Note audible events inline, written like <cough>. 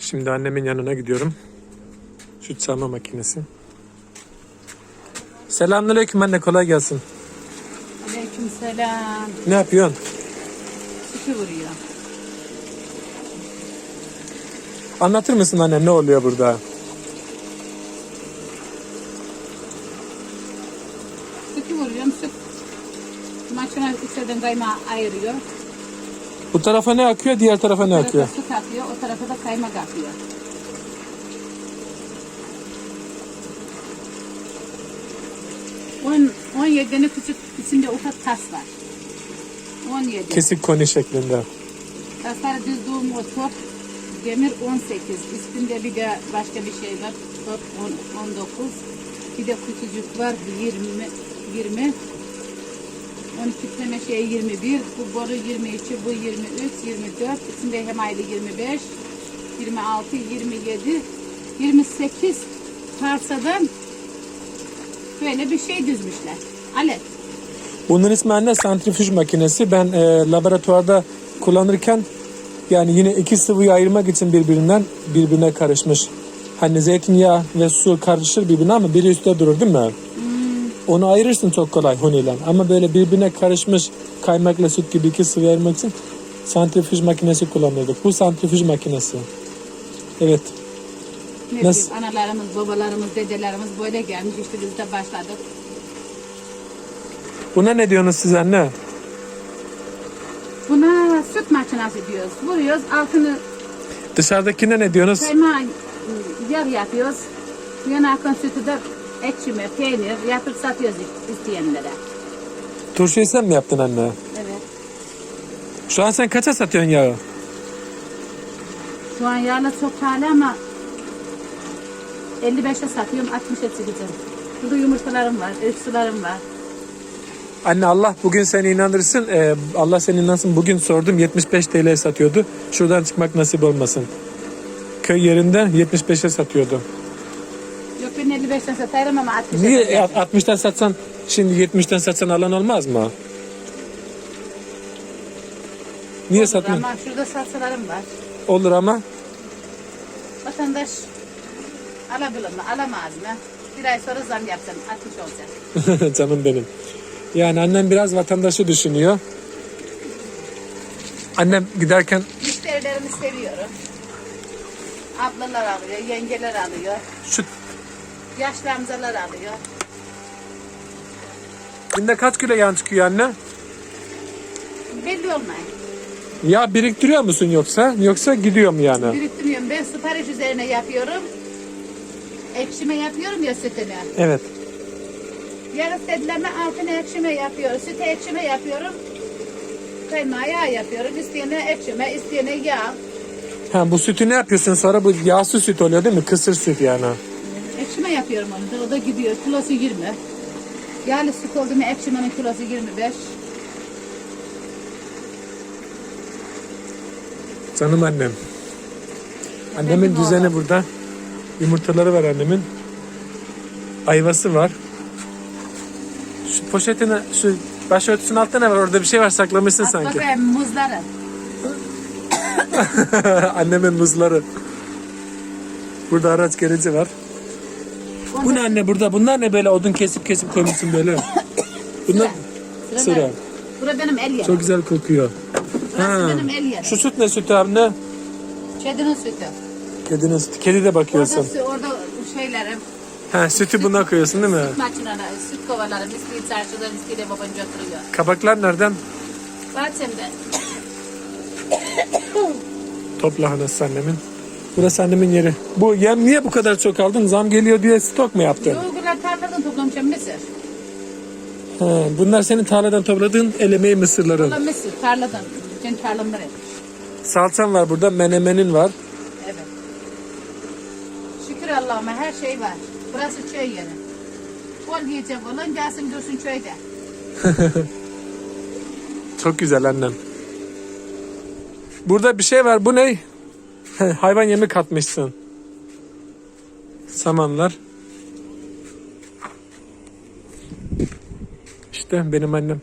Şimdi annemin yanına gidiyorum. Süt sağma makinesi. Selamünaleyküm anne kolay gelsin. Aleykümselam. Ne yapıyorsun? Sütü vuruyor. Anlatır mısın anne ne oluyor burada? Sütü vuruyorum. Süt makine içeriden kaymağı ayırıyor. Bu tarafa ne akıyor diğer tarafa ne Bu akıyor? tarafa süt akıyor. O tarafa da kaymak akıyor. On, 17'nin küçük içinde ufak tas var. 17. Kesik koni şeklinde. Tasları düzdüğüm o top demir 18. Üstünde bir de başka bir şey var. Top 10, 19. Bir de küçücük var 20. 20. 12 tane şey 21. Bu boru 22. Bu 23. 24. İçinde hem ayrı 25. 26. 27. 28 parsadan böyle bir şey düzmüşler. Alet. Bunun ismi anne santrifüj makinesi. Ben e, laboratuvarda kullanırken yani yine iki sıvıyı ayırmak için birbirinden birbirine karışmış. Hani zeytinyağı ve su karışır birbirine ama biri üstte durur değil mi? Onu ayırırsın çok kolay huniyle. Ama böyle birbirine karışmış kaymakla süt gibi iki sıvı ayırmak için santrifüj makinesi kullanıyorduk. Bu santrifüj makinesi. Evet. Ne Nasıl? bileyim, analarımız, babalarımız, dedelerimiz böyle gelmiş. İşte biz de başladık. Buna ne diyorsunuz siz anne? Buna süt makinesi diyoruz. Vuruyoruz, altını Dışarıdakine ne diyorsunuz? kaymağı yağ yapıyoruz. Yana akın sütü de ekşime, peynir yapıp satıyoruz isteyenlere. Turşuyu sen mi yaptın anne? Evet. Şu an sen kaça satıyorsun yağı? Şu an yağla çok pahalı ama 55'e satıyorum, 60'a çıkacağım. Burada yumurtalarım var, öksülerim var. Anne Allah bugün seni inandırsın. Ee, Allah seni inansın. Bugün sordum 75 TL'ye satıyordu. Şuradan çıkmak nasip olmasın. Köy yerinde 75'e satıyordu. Yok ben 55'ten satarım ama 60'a Niye e, 60'tan satsan şimdi 70'ten satsan alan olmaz mı? Niye satmıyorsun? Ama şurada satsalarım var. Olur ama Vatandaş alabilir mi, alamaz mı? Bir ay sonra zam yapsam 60 olacak. <laughs> canım benim. Yani annem biraz vatandaşı düşünüyor. Annem giderken Müşterilerimi seviyorum. Ablalar alıyor, yengeler alıyor, şu yaşlı amcalar alıyor. günde kaç kilo yağ çıkıyor anne? Belli olmayın. Ya biriktiriyor musun yoksa? Yoksa gidiyor mu yani? Biriktiriyorum. Ben sipariş üzerine yapıyorum. Ekşime yapıyorum ya sütünü. Evet. Yarın dedilerime altına ekşime yapıyorum. Sütü ekşime yapıyorum. Kaymağı yağ yapıyorum. İsteyene ekşime, isteyene yağ. Ha, bu sütü ne yapıyorsun sonra? Bu yağsız süt oluyor değil mi? Kısır süt yani. Yapıyorum onu da. O da gidiyor. Kilosu 20. Yağlı süt oldu mu ekşimenin kilosu 25. Canım annem. Annemin düzeni oğlum. burada. Yumurtaları var annemin. Ayvası var. Şu poşetine, şu başörtüsünün altında ne var? Orada bir şey var saklamışsın At sanki. bakayım muzları. <laughs> Annemin muzları. Burada araç gereci var. Bu ne anne burada? Bunlar ne böyle odun kesip kesip koymuşsun böyle? Bunlar Sıra sıra. Bura benim el yerim. Çok güzel kokuyor. Burası Ha. benim el yerim. Şu süt ne sütü abi ne? Kedinin sütü. Kedinin sütü. Kedi de bakıyorsun. Orada, orada şeylerim, Ha sütü buna koyuyorsun değil mi? süt makineleri, süt kovalarım, isteği çarşıdan isteğiyle babam götürüyor. Kabaklar nereden? Bahçemde. Top lahanası annemin. Burası annemin yeri. Bu yem niye bu kadar çok aldın? Zam geliyor diye stok mu yaptın? Yoğurtlar tarladan toplamışım mısır. Ha, bunlar senin tarladan topladığın el emeği mısırların. Ulan mısır tarladan. Kendi tarlamdan. Salçan var burada, menemenin var. Evet. Şükür Allah'ıma her şey var. Burası köy yeri. Bol yiyecek olan gelsin dursun köyde. <laughs> Çok güzel annem. Burada bir şey var. Bu ne? <laughs> Hayvan yemi katmışsın. Samanlar. İşte benim annem.